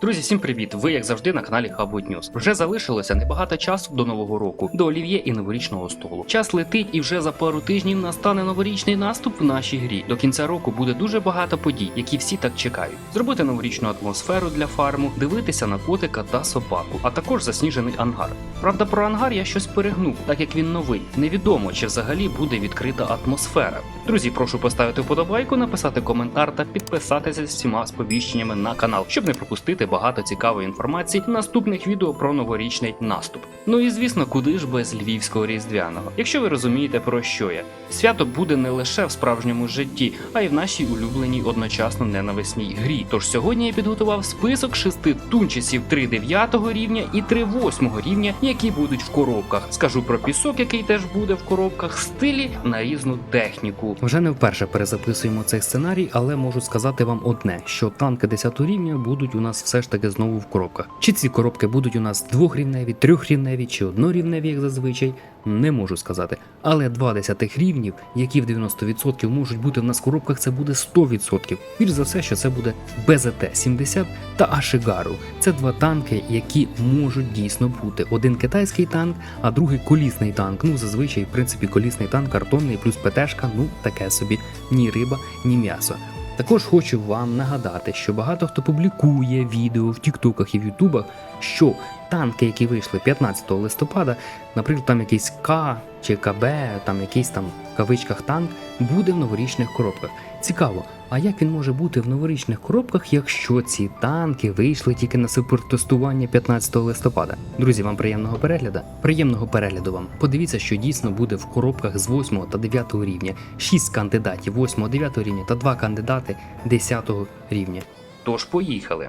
Друзі, всім привіт! Ви як завжди на каналі Хабут News. Вже залишилося небагато часу до нового року, до олів'є і новорічного столу. Час летить, і вже за пару тижнів настане новорічний наступ в нашій грі. До кінця року буде дуже багато подій, які всі так чекають. Зробити новорічну атмосферу для фарму, дивитися на котика та собаку, а також засніжений ангар. Правда, про ангар я щось перегнув, так як він новий. Невідомо, чи взагалі буде відкрита атмосфера. Друзі, прошу поставити вподобайку, написати коментар та підписатися з всіма сповіщеннями на канал, щоб не пропустити багато цікавої інформації в наступних відео про новорічний наступ. Ну і звісно, куди ж без львівського різдвяного. Якщо ви розумієте про що я, свято буде не лише в справжньому житті, а й в нашій улюбленій одночасно ненависній грі. Тож сьогодні я підготував список шести тунчисів 3 9 рівня і 3 8 рівня, які будуть в коробках. Скажу про пісок, який теж буде в коробках, стилі на різну техніку. Вже не вперше перезаписуємо цей сценарій, але можу сказати вам одне: що танки 10 рівня будуть у нас все ж таки знову в коробках. Чи ці коробки будуть у нас двохрівневі, трьохрівневі чи однорівневі, як зазвичай, не можу сказати. Але два десятих рівнів, які в 90% можуть бути в нас в коробках, це буде 100%. Вірш за все, що це буде БЗТ-70 та Ашигару. Це два танки, які можуть дійсно бути. Один китайський танк, а другий колісний танк. Ну, зазвичай, в принципі, колісний танк картонний плюс ПТшка, ну таке собі, ні риба, ні м'ясо. Також хочу вам нагадати, що багато хто публікує відео в Тіктоках і в Ютубах, що танки, які вийшли 15 листопада, наприклад, там якийсь К чи КБ, там якийсь там в кавичках танк, буде в новорічних коробках. Цікаво, а як він може бути в новорічних коробках, якщо ці танки вийшли тільки на супертестування 15 листопада? Друзі, вам приємного перегляду. Приємного перегляду вам. Подивіться, що дійсно буде в коробках з 8 та 9 рівня. 6 кандидатів 8 9 рівня та 2 кандидати 10 рівня. Тож поїхали.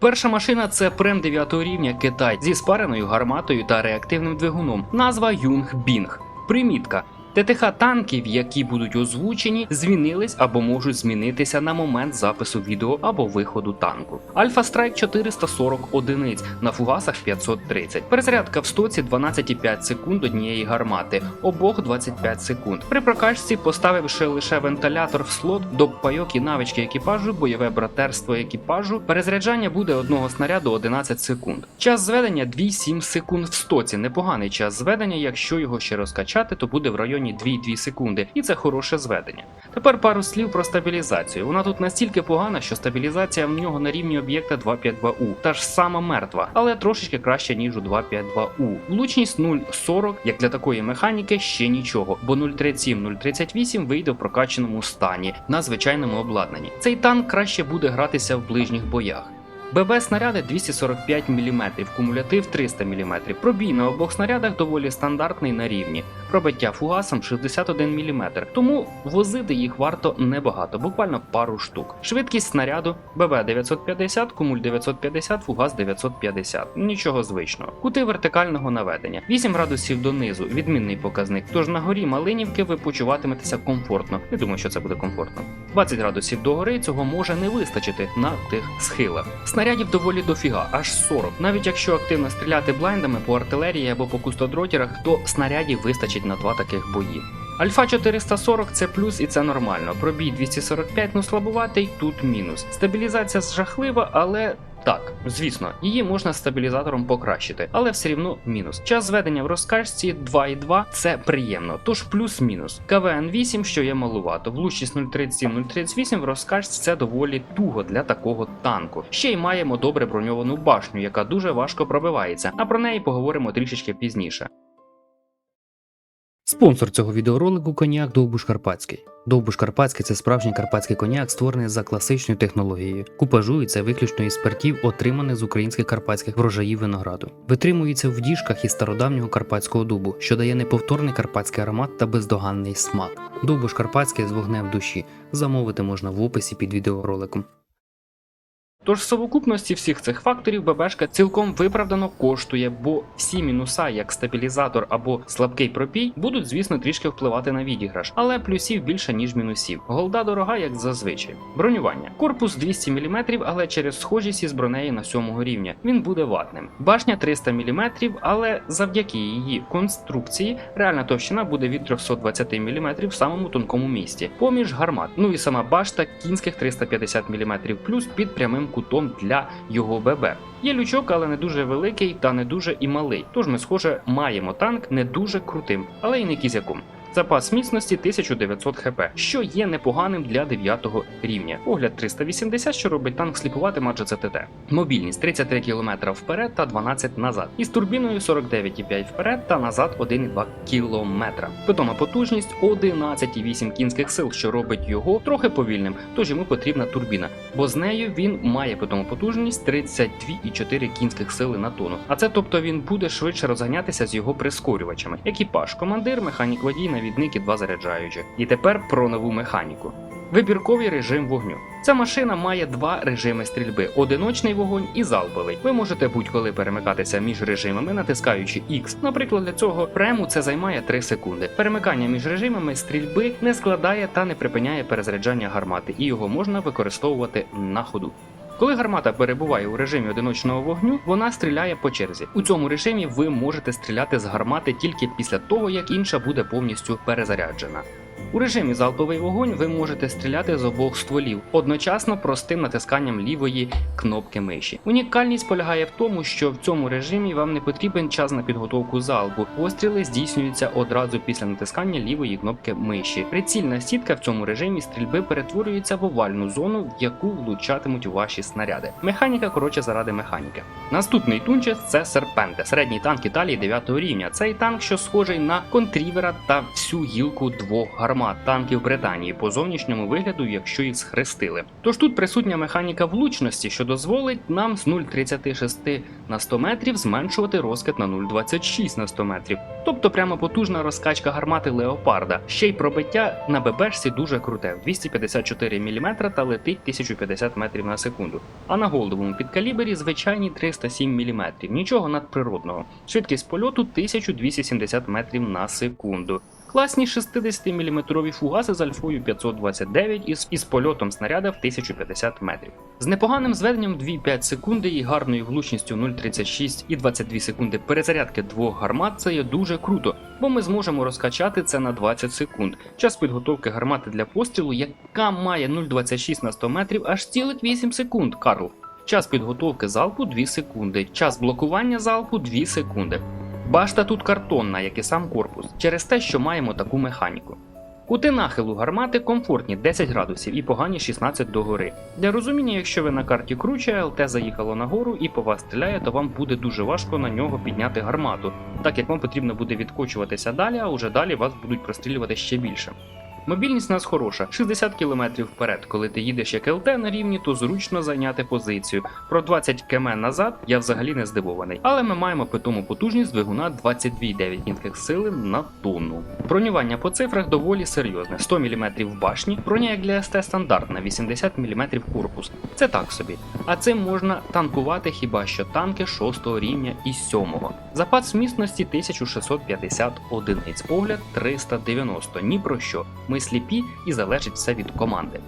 Перша машина це прем 9 рівня Китай зі спареною гарматою та реактивним двигуном. Назва Юнг Бінг. Примітка. ТТХ танків, які будуть озвучені, змінились або можуть змінитися на момент запису відео або виходу танку. Альфа Страйк 440 одиниць на фугасах 530. Перезарядка в стоці 12,5 секунд однієї гармати, обох 25 секунд. При прокачці, поставивши лише вентилятор в слот, до пайок і навички екіпажу, бойове братерство екіпажу, перезаряджання буде одного снаряду 11 секунд. Час зведення 2,7 секунд в стоці. Непоганий час зведення. Якщо його ще розкачати, то буде в районі 2,2 секунди, і це хороше зведення. Тепер пару слів про стабілізацію. Вона тут настільки погана, що стабілізація в нього на рівні об'єкта 252У, та ж сама мертва, але трошечки краще ніж у 252У. Влучність 0,40, як для такої механіки, ще нічого, бо 037-038 вийде в прокачаному стані на звичайному обладнанні. Цей танк краще буде гратися в ближніх боях. ББ снаряди 245 мм, кумулятив 300 мм. Пробій на обох снарядах доволі стандартний на рівні. Пробиття фугасом 61 мм, тому возити їх варто небагато, буквально пару штук. Швидкість снаряду ББ 950, кумуль 950, фугас 950. Нічого звичного. Кути вертикального наведення. 8 градусів донизу, відмінний показник. Тож на горі Малинівки ви почуватиметеся комфортно. Не думаю, що це буде комфортно. 20 градусів догори цього може не вистачити на тих схилах. Снарядів доволі дофіга, аж 40. Навіть якщо активно стріляти блайндами по артилерії або по кустодротірах, то снарядів вистачить на два таких бої. Альфа 440 це плюс і це нормально. Пробій 245, ну слабуватий, тут мінус. Стабілізація жахлива, але. Так, звісно, її можна стабілізатором покращити, але все рівно мінус. Час зведення в розкачці 2,2 це приємно, тож плюс-мінус. КВН 8, що є малувато. Влучність 037-038 в розкачці це доволі туго для такого танку. Ще й маємо добре броньовану башню, яка дуже важко пробивається, а про неї поговоримо трішечки пізніше. Спонсор цього відеоролику коньяк Довбуш Карпатський. Довбуш Карпатський це справжній карпатський коньяк, створений за класичною технологією. Купажується виключно із спиртів, отриманих з українських карпатських врожаїв винограду. Витримується в діжках із стародавнього карпатського дубу, що дає неповторний карпатський аромат та бездоганний смак. Довбуш Карпатський з вогнем в душі. Замовити можна в описі під відеороликом. Тож в совокупності всіх цих факторів ББшка цілком виправдано коштує, бо всі мінуса, як стабілізатор або слабкий пропій, будуть, звісно, трішки впливати на відіграш, але плюсів більше, ніж мінусів. Голда дорога, як зазвичай. Бронювання. Корпус 200 мм, але через схожість із бронею на 7 рівня. Він буде ватним. Башня 300 мм, але завдяки її конструкції реальна товщина буде від 320 мм в самому тонкому місці, поміж гармат. Ну і сама башта кінських 350 мм плюс під прямим кутом кутом для його ББ. Є лючок, але не дуже великий та не дуже і малий. Тож ми, схоже, маємо танк не дуже крутим, але й не кізяком. Запас міцності 1900 хп, що є непоганим для 9 рівня. Огляд 380, що робить танк сліпуватим, адже це ТТ. Мобільність 33 км вперед та 12 назад. Із турбіною 49,5 вперед та назад 1,2 км. Питома потужність 11,8 кінських сил, що робить його трохи повільним, тож йому потрібна турбіна, бо з нею він має питому потужність 32,4 кінських сили на тонну. А це тобто він буде швидше розганятися з його прискорювачами. Екіпаж, командир, механік водій, навідник і два заряджаючі. І тепер про нову механіку. Вибірковий режим вогню. Ця машина має два режими стрільби: одиночний вогонь і залповий. Ви можете будь-коли перемикатися між режимами, натискаючи X. Наприклад, для цього прему це займає 3 секунди. Перемикання між режимами стрільби не складає та не припиняє перезаряджання гармати, і його можна використовувати на ходу. Коли гармата перебуває у режимі одиночного вогню, вона стріляє по черзі. У цьому режимі ви можете стріляти з гармати тільки після того, як інша буде повністю перезаряджена. У режимі залповий вогонь ви можете стріляти з обох стволів одночасно простим натисканням лівої кнопки миші. Унікальність полягає в тому, що в цьому режимі вам не потрібен час на підготовку залпу. Постріли здійснюються одразу після натискання лівої кнопки миші. Прицільна сітка в цьому режимі стрільби перетворюється в овальну зону, в яку влучатимуть ваші снаряди. Механіка коротше заради механіки. Наступний тунчес це Серпенте, середній танк Італії 9 рівня. Цей танк, що схожий на контрівера та всю гілку двох гармат танків Британії по зовнішньому вигляду, якщо їх схрестили. Тож тут присутня механіка влучності, що дозволить нам з 0,36 на 100 метрів зменшувати розкид на 0,26 на 100 метрів. Тобто прямо потужна розкачка гармати Леопарда. Ще й пробиття на ББшці дуже круте 254 мм та летить 1050 метрів на секунду. А на голдовому підкалібері звичайні 307 мм. Нічого надприродного. Швидкість польоту 1270 метрів на секунду. Класні 60-мм фугаси з альфою 529 із, із польотом снаряда в 1050 метрів. З непоганим зведенням 2,5 секунди і гарною влучністю 0,36 і 22 секунди перезарядки двох гармат це є дуже круто, бо ми зможемо розкачати це на 20 секунд. Час підготовки гармати для пострілу, яка має 0,26 на 100 метрів, аж цілих 8 секунд, Карл. Час підготовки залпу 2 секунди, час блокування залпу 2 секунди. Башта тут картонна, як і сам корпус, через те, що маємо таку механіку. Кути нахилу гармати комфортні 10 градусів і погані 16 догори. Для розуміння, якщо ви на карті круче, ЛТ заїхало нагору і по вас стріляє, то вам буде дуже важко на нього підняти гармату, так як вам потрібно буде відкочуватися далі, а уже далі вас будуть прострілювати ще більше. Мобільність у нас хороша, 60 км вперед. Коли ти їдеш як ЛТ на рівні, то зручно зайняти позицію. Про 20 км назад я взагалі не здивований. Але ми маємо питому потужність двигуна 22,9 кінських сили на тонну. Бронювання по цифрах доволі серйозне: 100 мм башні, броня як для СТ стандартна, 80 мм корпус. Це так собі. А цим можна танкувати хіба що танки 6 рівня і 7. Запас міцності 1650 одиниць, огляд 390. Ні про що. Ми сліпі і залежить все від команди.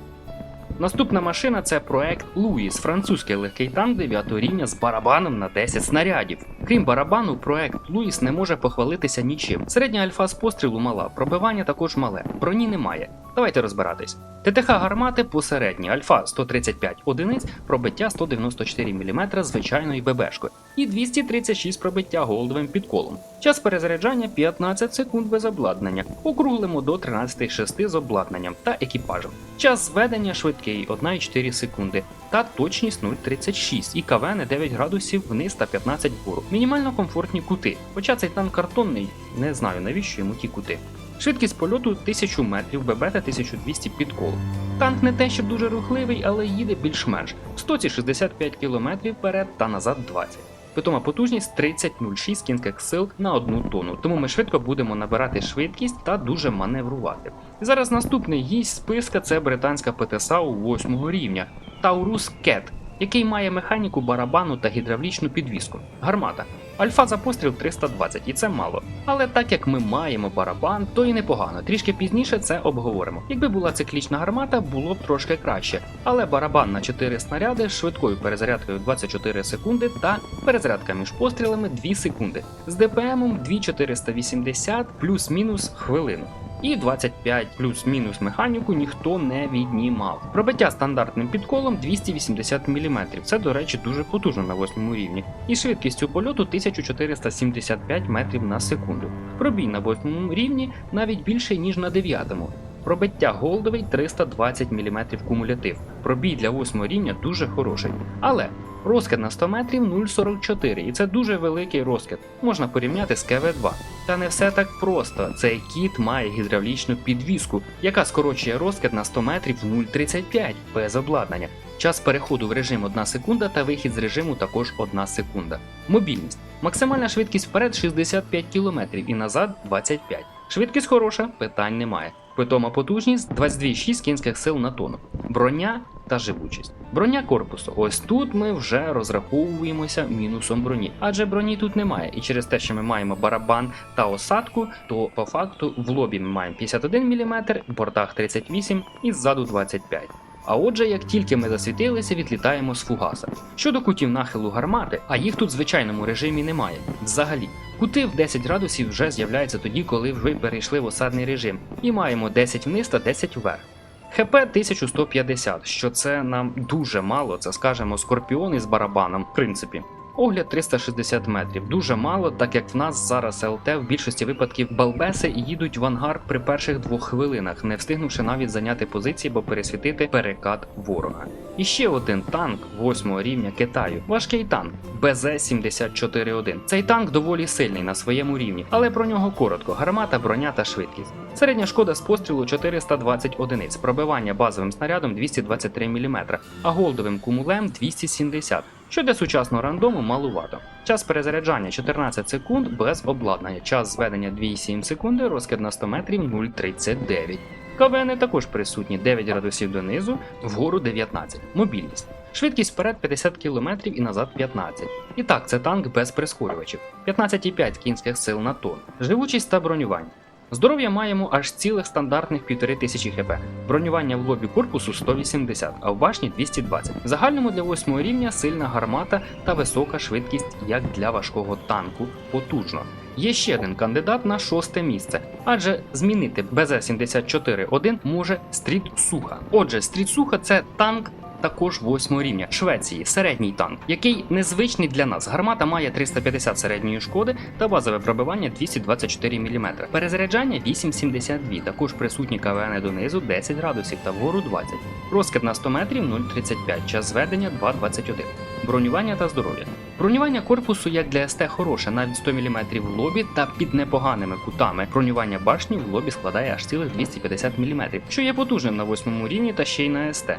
Наступна машина це проект Луїс, французький легкий танк 9 рівня з барабаном на 10 снарядів. Крім барабану, проект Луїс не може похвалитися нічим. Середня альфа з пострілу мала, пробивання також мале, броні немає. Давайте розбиратись. ТТХ гармати посередні, альфа 135 одиниць, пробиття 194 мм звичайною ББшкою і 236 пробиття голдовим підколом. Час перезаряджання 15 секунд без обладнання, округлимо до 13,6 з обладнанням та екіпажем. Час зведення швидкий 1,4 секунди та точність 0,36 і КВН 9 градусів вниз та 15 вгору. Мінімально комфортні кути. Хоча цей танк картонний, не знаю навіщо йому ті кути. Швидкість польоту 1000 метрів, ББ та 1200 підкол. Танк не те, щоб дуже рухливий, але їде більш-менш. В стоці 65 км вперед та назад 20. Питома потужність 30,06 кінських сил на одну тонну, тому ми швидко будемо набирати швидкість та дуже маневрувати. Зараз наступний гість списка це британська ПТСА у 8 рівня Taurus Cat, який має механіку барабану та гідравлічну підвіску. Гармата. Альфа за постріл 320, і це мало. Але так як ми маємо барабан, то і непогано. Трішки пізніше це обговоримо. Якби була циклічна гармата, було б трошки краще. Але барабан на 4 снаряди з швидкою перезарядкою 24 секунди та перезарядка між пострілами 2 секунди. З ДПМом 2480 плюс-мінус хвилину. І 25 плюс-мінус механіку ніхто не віднімав. Пробиття стандартним підколом 280 мм. Це, до речі, дуже потужно на 8 рівні. І швидкістю польоту 1475 метрів на секунду. Пробій на 8 рівні навіть більший, ніж на 9. Пробиття голдовий 320 мм кумулятив. Пробій для 8 рівня дуже хороший. Але розкид на 100 метрів 0,44, і це дуже великий розкид. Можна порівняти з КВ-2. Та не все так просто. Цей кіт має гідравлічну підвіску, яка скорочує розкид на 100 метрів 0,35 без обладнання. Час переходу в режим 1 секунда та вихід з режиму також 1 секунда. Мобільність. Максимальна швидкість вперед 65 км і назад 25 Швидкість хороша, питань немає. Питома потужність 22,6 кінських сил на тонну. Броня та живучість. Броня корпусу. Ось тут ми вже розраховуємося мінусом броні, адже броні тут немає. І через те, що ми маємо барабан та осадку, то по факту в лобі ми маємо 51 мм, в бортах 38 і ззаду 25. А отже, як тільки ми засвітилися, відлітаємо з фугаса. Щодо кутів нахилу гармати, а їх тут в звичайному режимі немає. Взагалі, кути в 10 градусів вже з'являються тоді, коли ви перейшли в осадний режим, і маємо 10 вниз та 10 вверх. ХП 1150, що це нам дуже мало, це скажемо скорпіон із барабаном, в принципі. Огляд 360 метрів. Дуже мало, так як в нас зараз ЛТ в більшості випадків балбеси їдуть в ангар при перших двох хвилинах, не встигнувши навіть зайняти позиції, бо пересвітити перекат ворога. І ще один танк 8 рівня Китаю. Важкий танк БЗ-74-1. Цей танк доволі сильний на своєму рівні, але про нього коротко: гармата, броня та швидкість. Середня шкода з пострілу 420 одиниць, пробивання базовим снарядом 223 мм, а голдовим кумулем 270 що для сучасного рандому малувато. Час перезаряджання 14 секунд без обладнання, час зведення 2,7 секунди, розкид на 100 метрів 0,39. КВН також присутні 9 градусів донизу, вгору 19. Мобільність. Швидкість вперед 50 км і назад 15. І так, це танк без прискорювачів. 15,5 кінських сил на тонн. Живучість та бронювання. Здоров'я маємо аж цілих стандартних 1500 хп. Бронювання в лобі корпусу 180, а в башні 220. В загальному для 8 рівня сильна гармата та висока швидкість, як для важкого танку, потужно. Є ще один кандидат на шосте місце, адже змінити БЗ-74-1 може Стріт Суха. Отже, Стріт Суха це танк. Також 8 рівня Швеції, середній танк, який незвичний для нас. Гармата має 350 середньої шкоди та базове пробивання 224 мм. Перезаряджання 8,72, також присутні КВН донизу 10 градусів та вгору 20. Розкид на 100 метрів 0,35, час зведення 2,21. Бронювання та здоров'я. Бронювання корпусу як для СТ хороше, навіть 100 мм в лобі та під непоганими кутами. Бронювання башні в лобі складає аж цілих 250 мм, що є потужним на 8 рівні та ще й на СТ.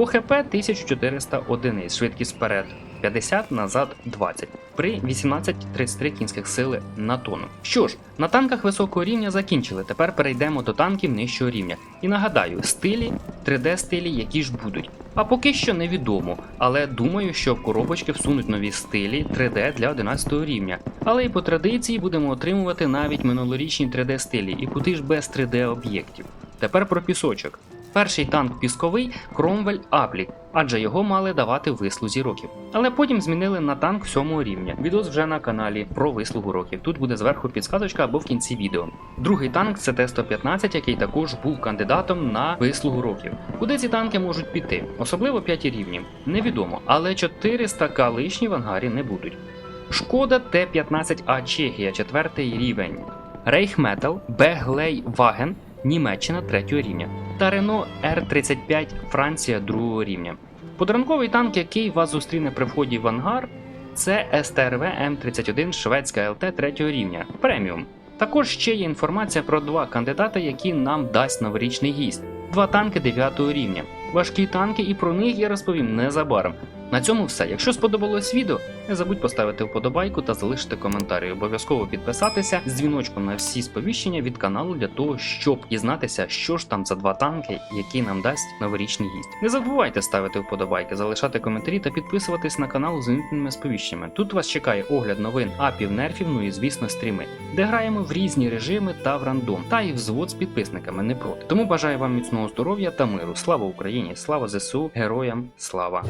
По ХП 1400 одиниць, швидкість вперед 50, назад 20, при 18-33 кінських сили на тонну. Що ж, на танках високого рівня закінчили. Тепер перейдемо до танків нижчого рівня. І нагадаю, стилі, 3D стилі, які ж будуть. А поки що невідомо, але думаю, що коробочки всунуть нові стилі 3D для 11 рівня. Але і по традиції будемо отримувати навіть минулорічні 3D стилі, і куди ж без 3D об'єктів. Тепер про пісочок. Перший танк пісковий Кромвель Аплік, адже його мали давати вислузі років. Але потім змінили на танк 7 рівня. Відос вже на каналі про вислугу років. Тут буде зверху підсказочка або в кінці відео. Другий танк це Т-115, який також був кандидатом на вислугу років. Куди ці танки можуть піти? Особливо 5 рівнів. Невідомо, але 400к лишні в ангарі не будуть. Шкода Т-15А Чехія, 4 рівень. Рейхметал, Беглей Ваген, Німеччина 3 рівня та Renault R35 Франція 2 рівня. Подарунковий танк, який вас зустріне при вході в ангар, це СТРВ М31 Шведська ЛТ 3 рівня преміум. Також ще є інформація про два кандидати, які нам дасть новорічний гість. Два танки 9 рівня. Важкі танки, і про них я розповім незабаром. На цьому все. Якщо сподобалось відео, не забудь поставити вподобайку та залишити коментарі. Обов'язково підписатися з дзвіночком на всі сповіщення від каналу для того, щоб дізнатися, що ж там за два танки, які нам дасть новорічний гість. Не забувайте ставити вподобайки, залишати коментарі та підписуватись на канал з вимкненими сповіщеннями. Тут вас чекає огляд новин, апів, нерфів, ну і звісно стріми, де граємо в різні режими та в рандом, та і взвод з підписниками не проти. Тому бажаю вам міцного здоров'я та миру. Слава Україні! Слава ЗСУ! Героям слава!